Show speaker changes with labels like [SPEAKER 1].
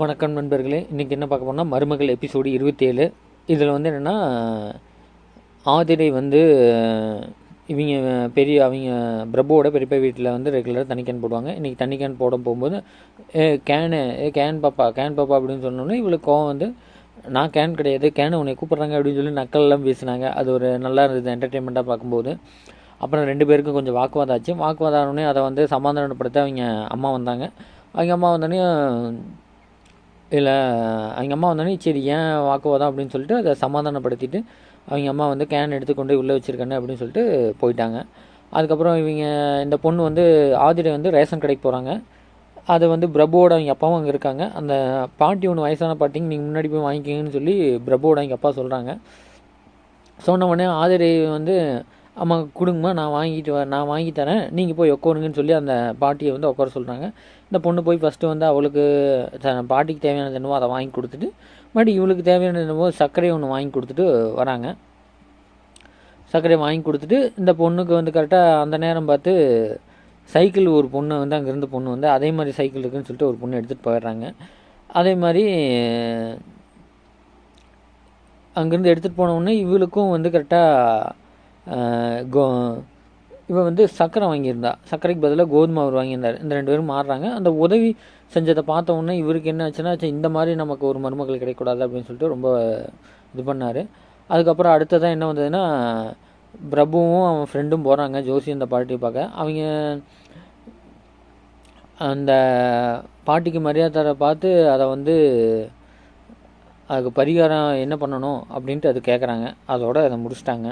[SPEAKER 1] வணக்கம் நண்பர்களே. இன்றைக்கி என்ன பார்க்க போனால் மருமகள் எபிசோடு இருபத்தேழு. இதில் வந்து என்னென்னா ஆதிரை வந்து இவங்க பெரிய அவங்க பிரபுவோட பெரியப்பா வீட்டில் வந்து ரெகுலராக தண்ணி கேன் போடுவாங்க. இன்றைக்கி தண்ணி கேன் போட போகும்போது ஏ கேனு ஏ கேன் பாப்பா கேன் பாப்பா அப்படின்னு சொன்னோன்னே இவளுக்கு கோவம் வந்து நான் கேன் கிடையாது. கேனு உன்னை கூப்பிட்றாங்க அப்படின்னு சொல்லி நக்கல்லாம் பேசினாங்க. அது ஒரு நல்லா இருந்தது என்டர்டெயின்மெண்ட்டாக பார்க்கும்போது. அப்புறம் ரெண்டு பேருக்கும் கொஞ்சம் வாக்குவாதம் ஆச்சு. வாக்குவாதம் ஆனோடனே அதை வந்து சமாதானப்படுத்த அவங்க அம்மா வந்தாங்க. அவங்க அம்மா வந்தோடனே இல்லை அவங்க அம்மா வந்தோடனே சரி ஏன் வாக்குவாதம் அப்படின்னு சொல்லிட்டு அதை சமாதானப்படுத்திட்டு அவங்க அம்மா வந்து கேன் எடுத்து கொண்டு போய் உள்ளே வச்சுருக்காங்க அப்படின்னு சொல்லிட்டு போயிட்டாங்க. அதுக்கப்புறம் இவங்க இந்த பொண்ணு வந்து ஆதிரை வந்து ரேஷன் கடைக்கு போகிறாங்க அது வந்து பிரபுவோட அவங்க அப்பாவும் அங்கே இருக்காங்க. அந்த பாட்டி ஒன்று வயசான பாட்டிங்க நீங்கள் முன்னாடி போய் வாங்கிக்கிங்கன்னு சொல்லி பிரபுவோட அவங்க அப்பா சொல்கிறாங்க சொன்ன உடனே ஆதிரை வந்து அம்மா கொடுங்கம்மா நான் வாங்கிட்டு வ நான் வாங்கி தரேன். நீங்கள் போய் உட்காருங்கன்னு சொல்லி அந்த பாட்டியை வந்து உட்கார சொல்கிறாங்க இந்த பொண்ணு போய் ஃபஸ்ட்டு வந்து அவளுக்கு பாட்டிக்கு தேவையானது என்னவோ அதை வாங்கி கொடுத்துட்டு மறுபடி இவளுக்கு தேவையானது என்னவோ சர்க்கரையை ஒன்று வாங்கி கொடுத்துட்டு வராங்க. சர்க்கரையை வாங்கி கொடுத்துட்டு இந்த பொண்ணுக்கு வந்து கரெக்டாக அந்த நேரம் பார்த்து சைக்கிள் ஒரு பொண்ணு வந்து அங்கேருந்து பொண்ணு வந்து அதே மாதிரி சைக்கிள் இருக்குன்னு சொல்லிட்டு ஒரு பொண்ணு எடுத்துகிட்டு போயிடுறாங்க. அதே மாதிரி அங்கேருந்து எடுத்துகிட்டு போனவுடனே இவளுக்கும் வந்து கரெக்டாக கோ இவன் வந்து சர்க்கரை வாங்கியிருந்தா. சர்க்கரைக்கு பதிலாக கோதுமை அவர் வாங்கியிருந்தார். இந்த ரெண்டு பேரும் மாறுறாங்க. அந்த உதவி செஞ்சதை பார்த்த உடனே இவருக்கு என்ன ஆச்சுன்னா இந்த மாதிரி நமக்கு ஒரு மருமகள் கிடைக்கக்கூடாது அப்படின்னு சொல்லிட்டு ரொம்ப இது பண்ணார். அதுக்கப்புறம் அடுத்ததான் என்ன வந்ததுன்னா பிரபுவும் அவன் ஃப்ரெண்டும் போகிறாங்க ஜோசி அந்த பாட்டியை பார்க்க. அவங்க அந்த பாட்டிக்கு மரியாதை தர பார்த்து அதை வந்து அதுக்கு பரிகாரம் என்ன பண்ணணும் அப்படின்ட்டு அது கேட்குறாங்க அதோட அதை முடிச்சிட்டாங்க.